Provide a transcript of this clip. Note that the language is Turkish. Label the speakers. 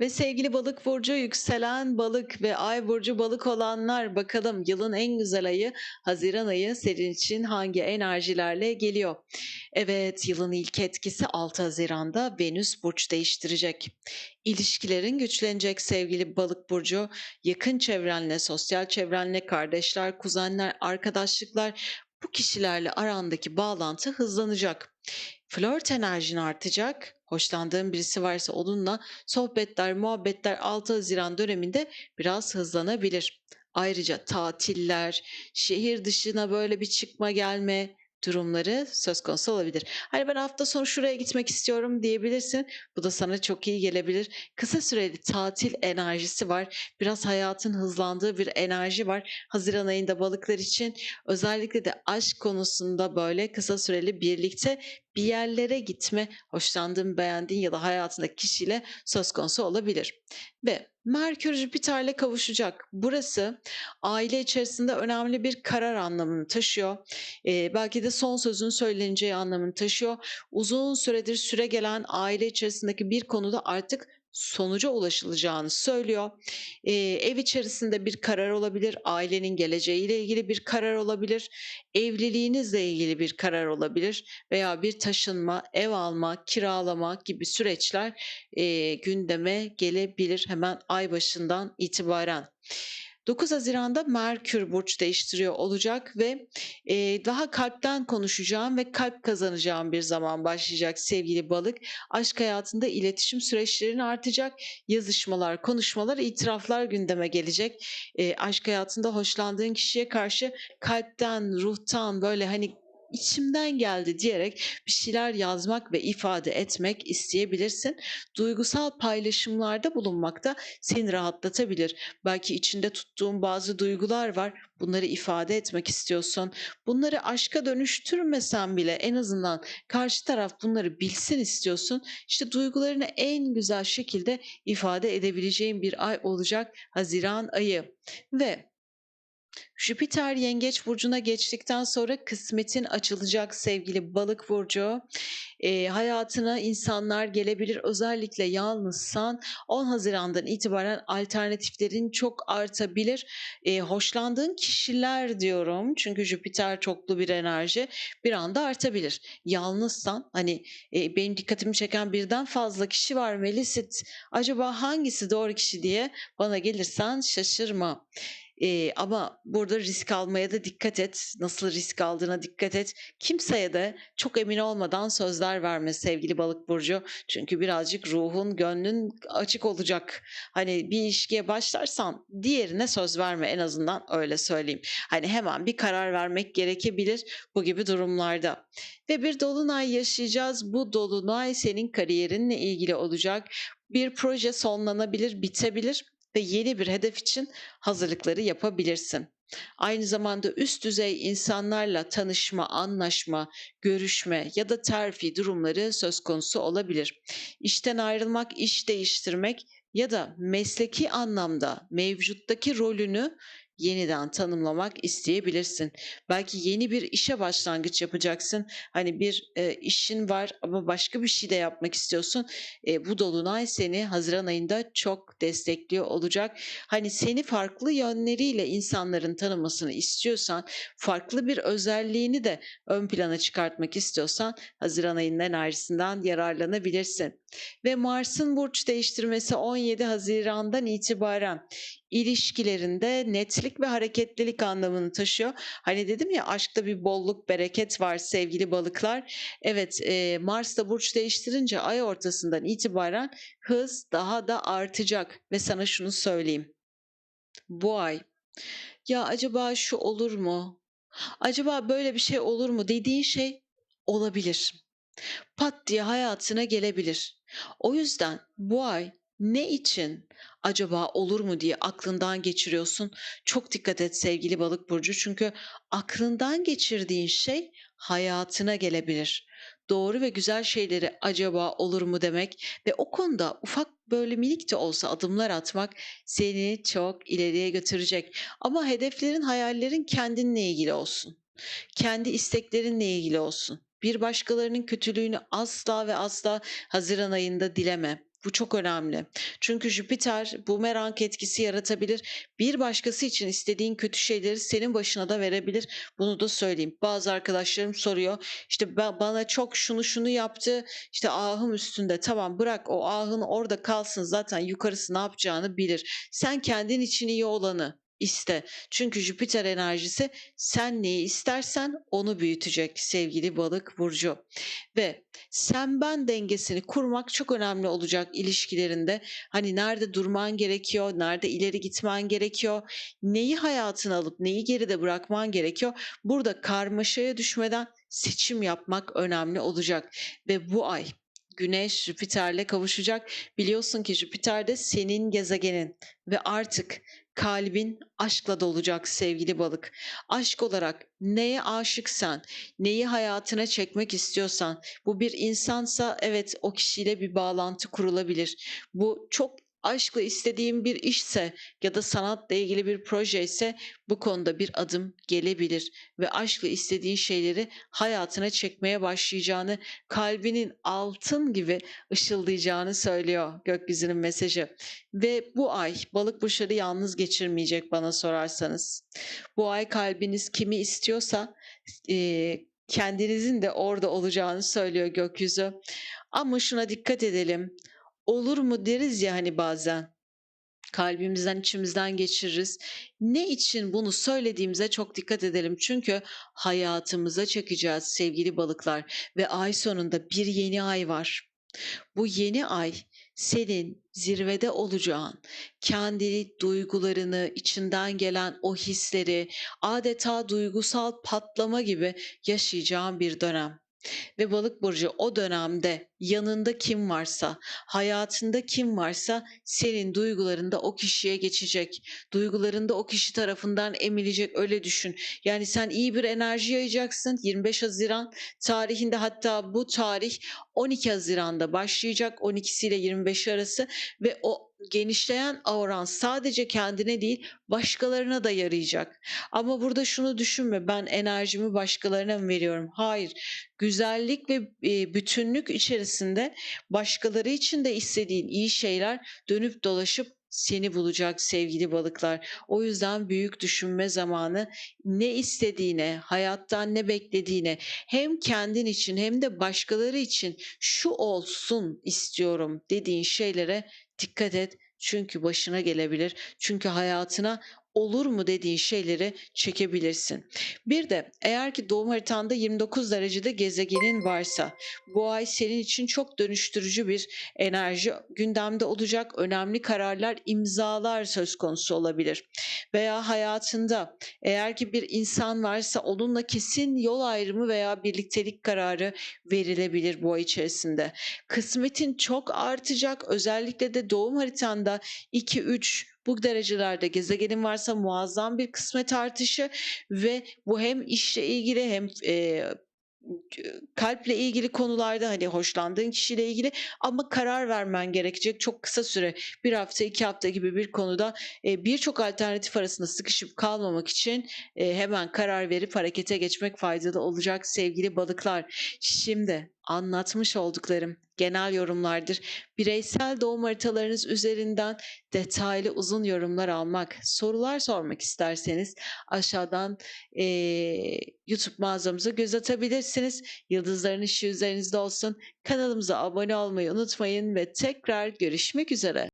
Speaker 1: Ve sevgili balık burcu, yükselen balık ve ay burcu balık olanlar bakalım yılın en güzel ayı Haziran ayı senin için hangi enerjilerle geliyor? Evet, yılın ilk etkisi 6 Haziran'da Venüs burç değiştirecek. İlişkilerin güçlenecek sevgili balık burcu. Yakın çevrenle, sosyal çevrenle, kardeşler, kuzenler, arkadaşlıklar bu kişilerle arandaki bağlantı hızlanacak. Flört enerjin artacak. Hoşlandığın birisi varsa onunla sohbetler, muhabbetler 6 Haziran döneminde biraz hızlanabilir. Ayrıca tatiller, şehir dışına böyle bir çıkma gelme durumları söz konusu olabilir. Hani ben hafta sonu şuraya gitmek istiyorum diyebilirsin. Bu da sana çok iyi gelebilir. Kısa süreli tatil enerjisi var. Biraz hayatın hızlandığı bir enerji var. Haziran ayında balıklar için özellikle de aşk konusunda böyle kısa süreli birlikte bir yerlere gitme, hoşlandığın, beğendiğin ya da hayatındaki kişiyle söz konusu olabilir. Ve Merkür Jüpiter'le kavuşacak. Burası aile içerisinde önemli bir karar anlamını taşıyor. Ee, belki de son sözün söyleneceği anlamını taşıyor. Uzun süredir süre gelen aile içerisindeki bir konuda artık sonuca ulaşılacağını söylüyor. Ee, ev içerisinde bir karar olabilir, ailenin geleceğiyle ilgili bir karar olabilir, evliliğinizle ilgili bir karar olabilir veya bir taşınma, ev alma, kiralama gibi süreçler e, gündeme gelebilir hemen ay başından itibaren. 9 Haziran'da Merkür burç değiştiriyor olacak ve e, daha kalpten konuşacağım ve kalp kazanacağım bir zaman başlayacak sevgili balık. Aşk hayatında iletişim süreçlerin artacak, yazışmalar, konuşmalar, itiraflar gündeme gelecek. E, aşk hayatında hoşlandığın kişiye karşı kalpten, ruhtan böyle hani içimden geldi diyerek bir şeyler yazmak ve ifade etmek isteyebilirsin. Duygusal paylaşımlarda bulunmak da seni rahatlatabilir. Belki içinde tuttuğun bazı duygular var. Bunları ifade etmek istiyorsun. Bunları aşka dönüştürmesen bile en azından karşı taraf bunları bilsin istiyorsun. İşte duygularını en güzel şekilde ifade edebileceğin bir ay olacak Haziran ayı. Ve Jüpiter Yengeç burcuna geçtikten sonra kısmetin açılacak sevgili Balık burcu. E, hayatına insanlar gelebilir. Özellikle yalnızsan 10 Haziran'dan itibaren alternatiflerin çok artabilir. E, hoşlandığın kişiler diyorum çünkü Jüpiter çoklu bir enerji bir anda artabilir. Yalnızsan hani e, benim dikkatimi çeken birden fazla kişi var Melisit. Acaba hangisi doğru kişi diye bana gelirsen şaşırma. Ee, ama burada risk almaya da dikkat et. Nasıl risk aldığına dikkat et. Kimseye de çok emin olmadan sözler verme sevgili balık burcu. Çünkü birazcık ruhun, gönlün açık olacak. Hani bir ilişkiye başlarsan diğerine söz verme en azından öyle söyleyeyim. Hani hemen bir karar vermek gerekebilir bu gibi durumlarda. Ve bir dolunay yaşayacağız. Bu dolunay senin kariyerinle ilgili olacak. Bir proje sonlanabilir, bitebilir ve yeni bir hedef için hazırlıkları yapabilirsin. Aynı zamanda üst düzey insanlarla tanışma, anlaşma, görüşme ya da terfi durumları söz konusu olabilir. İşten ayrılmak, iş değiştirmek ya da mesleki anlamda mevcuttaki rolünü yeniden tanımlamak isteyebilirsin. Belki yeni bir işe başlangıç yapacaksın. Hani bir e, işin var ama başka bir şey de yapmak istiyorsun. E, bu dolunay seni Haziran ayında çok destekliyor olacak. Hani seni farklı yönleriyle insanların tanımasını istiyorsan, farklı bir özelliğini de ön plana çıkartmak istiyorsan Haziran ayının enerjisinden yararlanabilirsin. Ve Mars'ın burç değiştirmesi 17 Haziran'dan itibaren ilişkilerinde netlik ve hareketlilik anlamını taşıyor. Hani dedim ya aşkta bir bolluk, bereket var sevgili balıklar. Evet e, Mars da burç değiştirince ay ortasından itibaren hız daha da artacak. Ve sana şunu söyleyeyim. Bu ay ya acaba şu olur mu? Acaba böyle bir şey olur mu dediğin şey olabilir. Pat diye hayatına gelebilir. O yüzden bu ay ne için acaba olur mu diye aklından geçiriyorsun. Çok dikkat et sevgili balık burcu çünkü aklından geçirdiğin şey hayatına gelebilir. Doğru ve güzel şeyleri acaba olur mu demek ve o konuda ufak böyle minik de olsa adımlar atmak seni çok ileriye götürecek. Ama hedeflerin, hayallerin kendinle ilgili olsun. Kendi isteklerinle ilgili olsun. Bir başkalarının kötülüğünü asla ve asla Haziran ayında dileme Bu çok önemli. Çünkü Jüpiter bumerang etkisi yaratabilir. Bir başkası için istediğin kötü şeyleri senin başına da verebilir. Bunu da söyleyeyim. Bazı arkadaşlarım soruyor. İşte bana çok şunu şunu yaptı. İşte ahım üstünde. Tamam bırak o ahın orada kalsın. Zaten yukarısı ne yapacağını bilir. Sen kendin için iyi olanı iste. Çünkü Jüpiter enerjisi sen neyi istersen onu büyütecek sevgili balık burcu. Ve sen ben dengesini kurmak çok önemli olacak ilişkilerinde. Hani nerede durman gerekiyor, nerede ileri gitmen gerekiyor, neyi hayatına alıp neyi geride bırakman gerekiyor. Burada karmaşaya düşmeden seçim yapmak önemli olacak. Ve bu ay Güneş Jüpiter'le kavuşacak. Biliyorsun ki Jüpiter de senin gezegenin ve artık kalbin aşkla dolacak sevgili balık. Aşk olarak neye aşıksan, neyi hayatına çekmek istiyorsan, bu bir insansa evet o kişiyle bir bağlantı kurulabilir. Bu çok aşkla istediğin bir işse ya da sanatla ilgili bir proje ise bu konuda bir adım gelebilir ve aşkla istediğin şeyleri hayatına çekmeye başlayacağını, kalbinin altın gibi ışıldayacağını söylüyor gökyüzünün mesajı. Ve bu ay balık burçları yalnız geçirmeyecek bana sorarsanız. Bu ay kalbiniz kimi istiyorsa e, kendinizin de orada olacağını söylüyor gökyüzü. Ama şuna dikkat edelim. Olur mu deriz ya hani bazen. Kalbimizden, içimizden geçiririz. Ne için bunu söylediğimize çok dikkat edelim. Çünkü hayatımıza çekeceğiz sevgili balıklar ve ay sonunda bir yeni ay var. Bu yeni ay senin zirvede olacağın, kendini, duygularını, içinden gelen o hisleri adeta duygusal patlama gibi yaşayacağın bir dönem. Ve balık burcu o dönemde yanında kim varsa, hayatında kim varsa senin duygularında o kişiye geçecek. Duygularında o kişi tarafından emilecek öyle düşün. Yani sen iyi bir enerji yayacaksın 25 Haziran tarihinde hatta bu tarih 12 Haziran'da başlayacak 12'si ile 25 arası ve o genişleyen auran sadece kendine değil başkalarına da yarayacak. Ama burada şunu düşünme ben enerjimi başkalarına mı veriyorum? Hayır. Güzellik ve e, bütünlük içerisinde başkaları için de istediğin iyi şeyler dönüp dolaşıp seni bulacak sevgili balıklar. O yüzden büyük düşünme zamanı ne istediğine, hayattan ne beklediğine hem kendin için hem de başkaları için şu olsun istiyorum dediğin şeylere dikkat et. Çünkü başına gelebilir. Çünkü hayatına olur mu dediğin şeyleri çekebilirsin. Bir de eğer ki doğum haritanda 29 derecede gezegenin varsa bu ay senin için çok dönüştürücü bir enerji gündemde olacak. Önemli kararlar, imzalar söz konusu olabilir. Veya hayatında eğer ki bir insan varsa onunla kesin yol ayrımı veya birliktelik kararı verilebilir bu ay içerisinde. Kısmetin çok artacak. Özellikle de doğum haritanda 2 3 bu derecelerde gezegenin varsa muazzam bir kısmet artışı ve bu hem işle ilgili hem e, kalple ilgili konularda hani hoşlandığın kişiyle ilgili ama karar vermen gerekecek çok kısa süre bir hafta iki hafta gibi bir konuda e, birçok alternatif arasında sıkışıp kalmamak için e, hemen karar verip harekete geçmek faydalı olacak sevgili balıklar. Şimdi anlatmış olduklarım genel yorumlardır. Bireysel doğum haritalarınız üzerinden detaylı uzun yorumlar almak, sorular sormak isterseniz aşağıdan e, YouTube mağazamıza göz atabilirsiniz. Yıldızların ışığı üzerinizde olsun. Kanalımıza abone olmayı unutmayın ve tekrar görüşmek üzere.